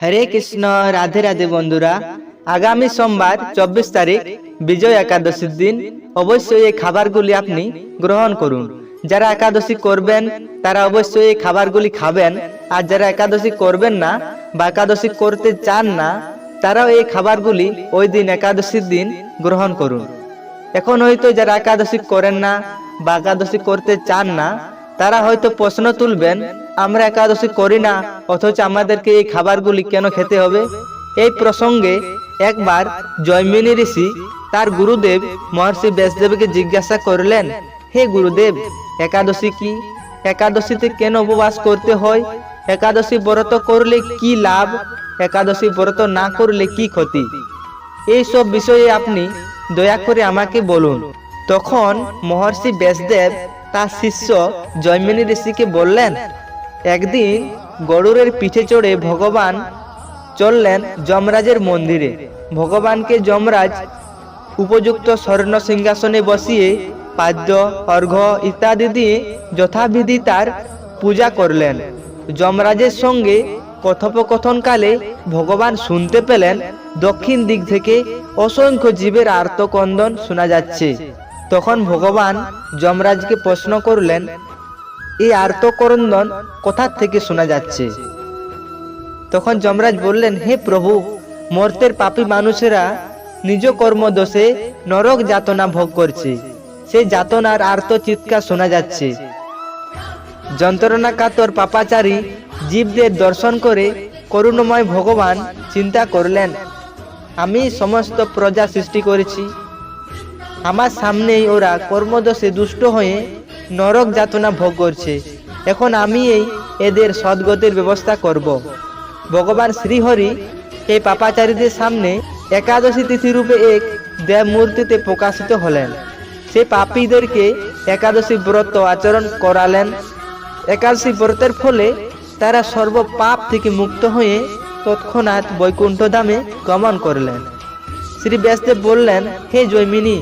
হরে কৃষ্ণ, রাধে রাধে বন্ধুরা। আগামী সোমবার, চব্বিশ তারিখ, বিজয় একাদশীর দিন। অবশ্যই এই খাবারগুলি আপনি গ্রহণ করুন। যারা একাদশী করবেন, তারা অবশ্যই এই খাবারগুলি খাবেন। আর যারা একাদশী করবেন না বা একাদশী করতে চান না, তারাও এই খাবারগুলি ওই দিন একাদশীর দিন গ্রহণ করুন। এখন হয়তো যারা একাদশী করেন না বা একাদশী করতে চান না, তারা হয়তো প্রশ্ন তুলবেন আমরা একাদশী করি না, অথচ আমাদেরকে এই খাবারগুলি কেন খেতে হবে? এই প্রসঙ্গে একবার জয়মিনী ঋষি তার গুরুদেব মহর্ষি ব্যাসদেবকে জিজ্ঞাসা করলেন, হে গুরুদেব, একাদশী কি? একাদশীতে কেন উপবাস করতে হয়? একাদশী ব্রত করলে কি লাভ? একাদশী ব্রত না করলে কি ক্ষতি? এই সব বিষয়ে আপনি দয়া করে আমাকে বলুন। তখন মহর্ষি ব্যাসদেব তার শিষ্য জয়মিনী ঋষিকে বললেন একদিন গরুরের পিঠে চড়ে ভগবান চললেন যমরাজের মন্দিরে। ভগবানকে যমরাজ উপযুক্ত স্বর্ণ সিংহাসনে বসিয়ে পাদ্য, অর্ঘ্য ইত্যাদি দিয়ে যথাবিধি তার পূজা করলেন। যমরাজের সঙ্গে কথোপকথনকালে ভগবান শুনতে পেলেন দক্ষিণ দিক থেকে অসংখ্য জীবের আর্তকন্দন শোনা যাচ্ছে। তখন ভগবান যমরাজকে প্রশ্ন করলেন এই আর্তকরন্দন কোথার থেকে শোনা যাচ্ছে? তখন যমরাজ বললেন, হে প্রভু, মর্তের পাপী মানুষেরা নিজ কর্মদোষে নরক যাতনা ভোগ করছে। সেই যাতনার আর্ত চিৎকার শোনা যাচ্ছে। যন্ত্রণা কাতর পাপাচারী জীবদের দর্শন করে করুণময় ভগবান চিন্তা করলেন, আমি সমস্ত প্রজা সৃষ্টি করেছি। আমার সামনেই ওরা কর্মদোষে দুষ্ট হয়ে নরক যাতনা ভোগ করছে। এখন আমি এই এদের সদ্গতির ব্যবস্থা করব। ভগবান শ্রীহরি এই পাপাচারীদের সামনে একাদশী তিথি রূপে এক দেব মূর্তিতে প্রকাশিত হলেন। সে পাপীদেরকে একাদশী ব্রত আচরণ করালেন। একাদশী ব্রতের ফলে তারা সর্ব পাপ থেকে মুক্ত হয়ে তৎক্ষণাৎ বৈকুণ্ঠ ধামে গমন করলেন। শ্রী ব্যাসদেব বললেন, হে জৈমিনী,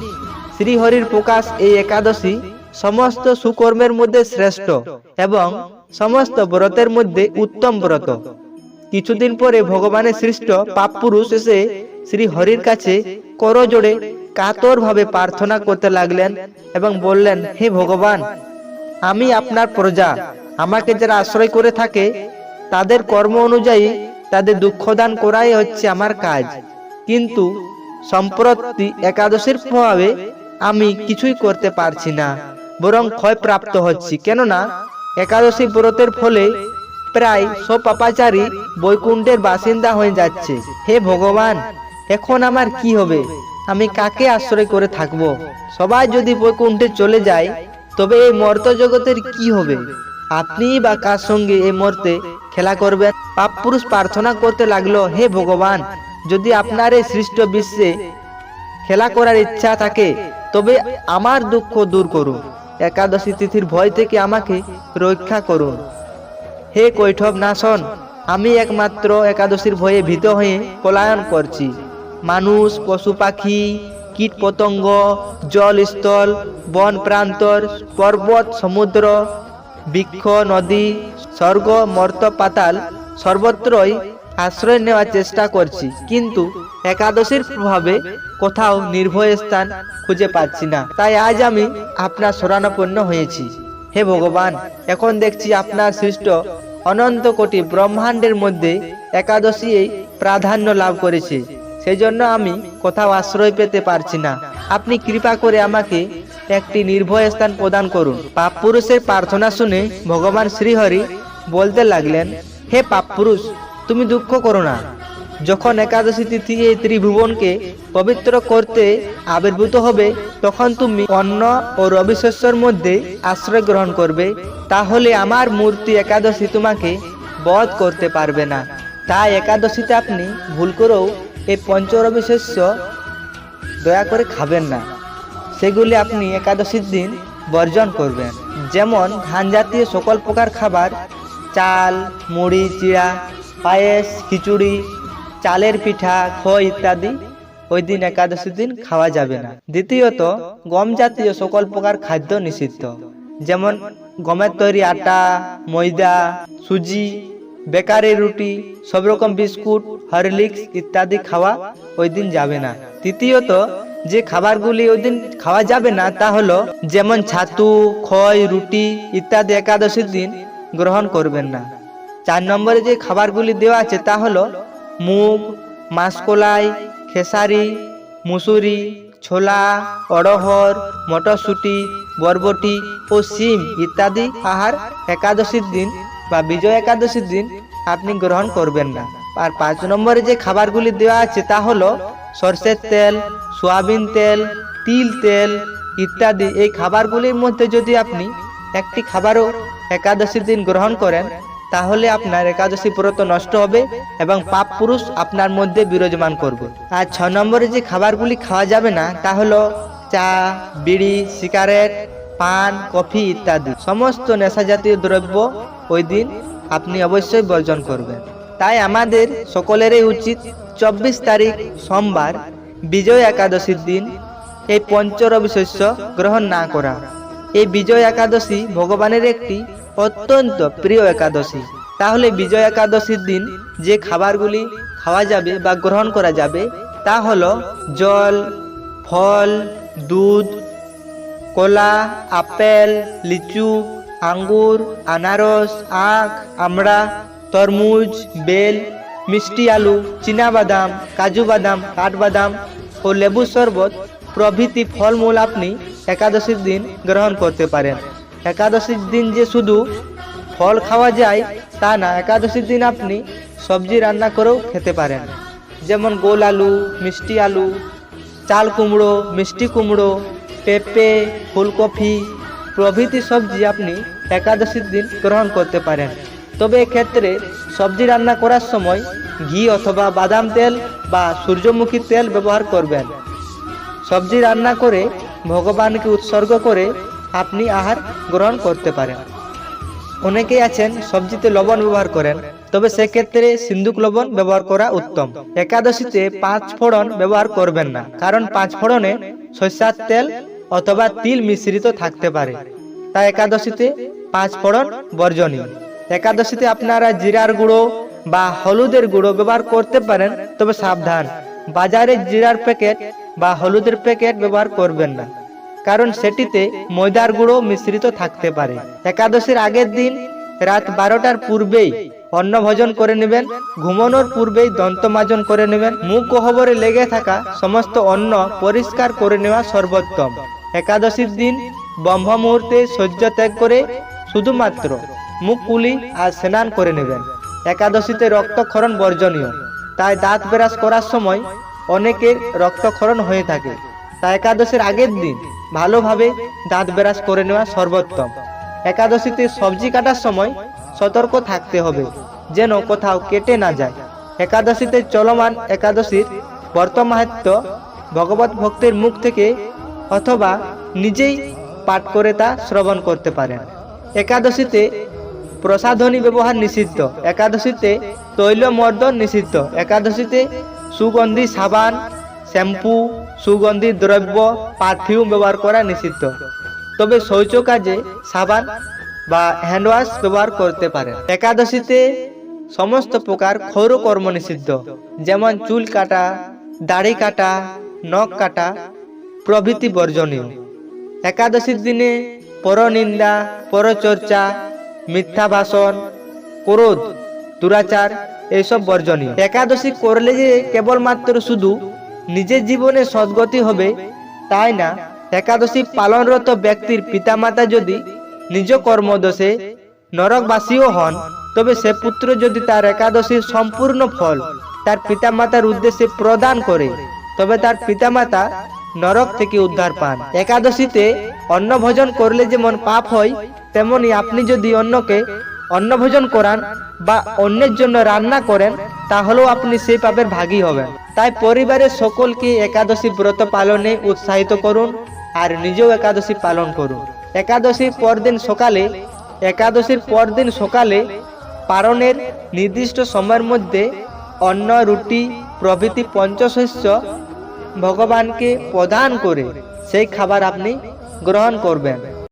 শ্রীহরির প্রকাশ এই একাদশী সমস্ত সুকর্মের মধ্যে শ্রেষ্ঠ এবং সমস্ত ব্রতের মধ্যে উত্তম ব্রত। কিছুদিন পরে ভগবানের সৃষ্ট পাপ পুরুষ এসে শ্রী হরির কাছে করজোড়ে কাতর ভাবে প্রার্থনা করতে লাগলেন এবং বললেন, হে ভগবান, আমি আপনার প্রজা। আমাকে যারা আশ্রয় করে থাকে, তাদের কর্ম অনুযায়ী তাদের দুঃখদান করাই হচ্ছে আমার কাজ। কিন্তু সম্প্রতি একাদশীর প্রভাবে আমি কিছুই করতে পারছি না। বরং ক্ষয়প্রাপ্ত হচ্ছি। কেননা, একাদশী ব্রতের ফলে প্রায় সব পাপাচারী বৈকুণ্ঠের বাসিন্দা হয়ে যাচ্ছে। হে ভগবান, এখন আমার কি হবে? আমি কাকে আশ্রয় করে থাকব? সবাই যদি বৈকুণ্ঠে চলে যায়, তবে এই মর্ত জগতের কি হবে? আপনি বা কার সঙ্গে এই মর্তে খেলা করবেন? পাপ পুরুষ প্রার্থনা করতে লাগল, হে ভগবান, যদি আপনার এই সৃষ্ট বিশ্বে খেলা করার ইচ্ছা থাকে, তবে আমার দুঃখ দূর করুন। একাদশী তিথির ভয় থেকে আমাকে রক্ষা করুন। হে কৈঠব নাশন আমি একমাত্র একাদশীর ভয়ে ভীত হয়ে পলায়ন করছি। মানুষ, পশু পাখি, কীট পতঙ্গ জলস্থল বন প্রান্তর, পর্বত, সমুদ্র, বৃক্ষ, নদী, স্বর্গ, মর্ত, পাতাল সর্বত্রই আশ্রয় নেওয়ার চেষ্টা করছি, কিন্তু একাদশীর প্রভাবে কোথাও নির্ভয় স্থান খুঁজে পাচ্ছি না। তাই আজ আমি আপনার শরণাপন্ন হয়েছি। হে ভগবান, এখন দেখছি আপনার সৃষ্ট অনন্ত কোটি ব্রহ্মাণ্ডের মধ্যে একাদশী এই প্রাধান্য লাভ করেছে। সেই জন্য আমি কোথাও আশ্রয় পেতে পারছি না। আপনি কৃপা করে আমাকে একটি নির্ভয় স্থান প্রদান করুন। পাপ পুরুষের প্রার্থনা শুনে ভগবান শ্রীহরি বলতে লাগলেন, হে পাপ পুরুষ তুমি দুঃখ করো না। যখন একাদশী তিথি এই ত্রিভুবনকে পবিত্র করতে আবির্ভূত হবে, তখন তুমি অন্ন ও রবিশস্যর মধ্যে আশ্রয় গ্রহণ করবে। তাহলে আমার মূর্তি একাদশী তোমাকে বধ করতে পারবে না। তাই একাদশীতে আপনি ভুল করেও এই পঞ্চরবি শস্য দয়া করে খাবেন না। সেগুলি আপনি একাদশীর দিন বর্জন করবেন। যেমন ধান জাতীয় সকল প্রকার খাবার, চাল, মুড়ি, চিড়া পায়েস, খিচুড়ি, চালের পিঠা, খই ইত্যাদি ওই দিন একাদশীর দিন খাওয়া যাবে না। দ্বিতীয়ত, গম জাতীয় সকল প্রকার খাদ্য নিষিদ্ধ। যেমন গমের তৈরি আটা, ময়দা, সুজি, বেকারি রুটি, সব রকম বিস্কুট, হরলিক্স ইত্যাদি খাওয়া ওই দিন যাবে না। তৃতীয়ত, যে খাবারগুলি ওই দিন খাওয়া যাবে না তা হলো যেমন ছাতু খয় রুটি ইত্যাদি একাদশীর দিন গ্রহণ করবেন না। চার নম্বরে যে খাবারগুলি দেওয়া আছে তা হলো মুগ, মাসকলাই, খেসারি, মুসুরি, ছোলা, অড়হর, মটরশুঁটি, বরবটি ও সিম ইত্যাদি আহার একাদশীর দিন বা বিজয় একাদশীর দিন আপনি গ্রহণ করবেন না। আর পাঁচ নম্বরে যে খাবারগুলি দেওয়া আছে তা হলো সর্ষের তেল, সয়াবিন তেল, তিল তেল ইত্যাদি। এই খাবারগুলির মধ্যে যদি আপনি একটি খাবারও একাদশীর দিন গ্রহণ করেন তাহলে আপনার একাদশী ব্রত নষ্ট হবে এবং পাপ পুরুষ আপনার মধ্যে বিরাজমান করবে। আর ছ নম্বরে যে খাবারগুলি খাওয়া যাবে না, তা হলো চা, বিড়ি, সিগারেট, পান, কফি ইত্যাদি। সমস্ত নেশা জাতীয় দ্রব্য ওই দিন আপনি অবশ্যই বর্জন করবেন। তাই আমাদের সকলেরই উচিত চব্বিশ তারিখ সোমবার বিজয় একাদশীর দিন এই পঞ্চরবি শস্য গ্রহণ না করা। এই বিজয় একাদশী ভগবানের একটি অত্যন্ত প্রিয় একাদশী। তাহলে বিজয় একাদশীর দিন যে খাবারগুলি খাওয়া যাবে বা গ্রহণ করা যাবে, তা হলো জল, ফল, দুধ, কলা, আপেল, লিচু, আঙ্গুর, আনারস, আখ, আমড়া, তরমুজ, বেল, মিষ্টি আলু বাদাম কাজু বাদাম, কাঠবাদাম ও লেবু শরবত প্রভৃতি ফলমূল আপনি একাদশীর দিন গ্রহণ করতে পারেন। একাদশীর দিন যে শুধু ফল খাওয়া যায়, তা না, একাদশীর দিন আপনি সবজি রান্না করেও খেতে পারেন। যেমন গোল আলু, মিষ্টি আলু, চাল কুমড়ো, মিষ্টি কুমড়ো, পেঁপে, ফুলকপি, প্রভৃতি সবজি আপনি একাদশীর দিন গ্রহণ করতে পারেন। তবে এক্ষেত্রে সবজি রান্না করার সময় ঘি অথবা বাদাম তেল বা সূর্যমুখী তেল ব্যবহার করবেন। সবজি রান্না করে ভগবানকে উৎসর্গ করে আপনি আহার গ্রহণ করতে পারেন। অনেকেই আছেন, সবজিতে লবণ ব্যবহার করেন, তবে সেক্ষেত্রে সিন্ধুক লবণ ব্যবহার করা উত্তম। একাদশীতে পাঁচ ফোড়ন ব্যবহার করবেন না, কারণ পাঁচ ফোড়নে সরষার তেল অথবা তিল মিশ্রিত থাকতে পারে। তাই একাদশীতে পাঁচ ফোড়ন বর্জনীয়। একাদশীতে আপনারা জিরার গুঁড়ো বা হলুদের গুঁড়ো ব্যবহার করতে পারেন, তবে সাবধান। বাজারে জিরার প্যাকেট বা হলুদের প্যাকেট ব্যবহার করবেন না। কারণ সেটিতে ময়দার গুঁড়ো মিশ্রিত থাকতে পারে। একাদশীর আগের দিন রাত বারোটার পূর্বেই অন্ন ভোজন করে নেবেন, ঘুমানোর পূর্বেই দন্তমাজন করে নেবেন। মুখ গহ্বরে লেগে থাকা সমস্ত অন্ন পরিষ্কার করে নেওয়া সর্বোত্তম। একাদশীর দিন ব্রহ্ম মুহূর্তে শয্য ত্যাগ করে শুধুমাত্র মুখ কুলি আর স্নান করে নেবেন। একাদশীতে রক্তক্ষরণ বর্জনীয়। তাই দাঁত ব্রাশ করার সময় অনেকের রক্তক্ষরণ হয়ে থাকে। তা একাদশীর আগের দিন ভালোভাবে দাঁত ব্রাশ করে নেওয়া সর্বোত্তম। একাদশীতে সবজি কাটার সময় সতর্ক থাকতে হবে, যেন কোথাও কেটে না যায়। একাদশীতে চলমান একাদশীর বর্তমাহাত্য ভগবত ভক্তের মুখ থেকে অথবা নিজেই পাঠ করে তা শ্রবণ করতে পারেন। একাদশীতে প্রসাধনী ব্যবহার নিষিদ্ধ, একাদশীতে তৈল মর্দন নিষিদ্ধ, একাদশীতে সুগন্ধি, সাবান শ্যাম্পু, সুগন্ধি, দ্রব্য, পারফিউম ব্যবহার করা নিষিদ্ধ। তবে শৌচ কাজে সাবান বা হ্যান্ড ওয়াশ ব্যবহার করতে পারে একাদশীতে সমস্ত প্রকার ক্ষৌর কর্ম নিষিদ্ধ, যেমন চুল কাটা, দাড়ি কাটা, নখ কাটা, প্রভৃতি বর্জনীয়। একাদশীর দিনে পরনিন্দা, পরচর্চা মিথ্যা ভাষণ ক্রোধ, দুরাচার এইসব বর্জনীয়। একাদশী করলে যে কেবলমাত্র শুধু নিজের জীবনে সদ্গতি হবে, তাই না? একাদশী পালনরত ব্যক্তির পিতামাতা যদি নিজ কর্মদোষে নরকবাসীও হন, তবে সে পুত্র যদি তার একাদশীর সম্পূর্ণ ফল তার পিতামাতার উদ্দেশ্যে প্রদান করে, তবে তার পিতামাতা নরক থেকে উদ্ধার পান। একাদশীতে অন্ন ভোজন করলে যেমন পাপ হয়, তেমনি আপনি যদি অন্যকে অন্ন ভোজন করান বা অন্যের জন্য রান্না করেন, তাহলেও আপনি সেই পাপের ভাগী হবেন। তাই পরিবারের সকলকে একাদশী ব্রত পালনে উৎসাহিত করুন আর নিজেও একাদশী পালন করুন। একাদশীর পরদিন সকালে, একাদশীর পরদিন সকালে পালনের নির্দিষ্ট সময়ের মধ্যে অন্ন, রুটি, প্রভৃতি পঞ্চশস্য ভগবানকে প্রদান করে সেই খাবার আপনি গ্রহণ করবেন।